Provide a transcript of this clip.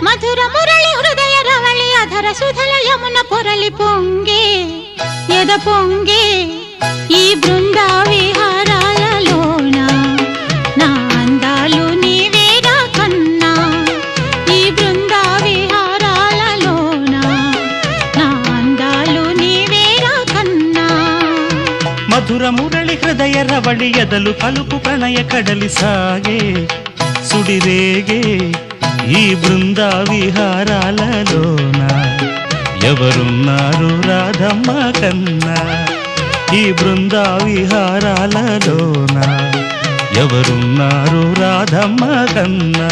మధుర మురళి హృదయ రవళి అధర సుధల యమున పొరలి పొంగే ఎద పొంగే ఈ బృందా విహారాలలోన నా అందాలు నీవేరా కన్నా ఈ బృందా విహారాలలోన నా అందాలు నీవేరా కన్నా. మధుర మురళి హృదయ రవళి ఎదలు పలుపు ప్రణయ కడలి సాగే సుడిరేగే ఈ బృంద విహారాలలోన ఎవరున్నారు రాధమ్మ కన్నా? ఈ బృంద విహారాలలోన ఎవరున్నారు రాధమ్మ కన్నా?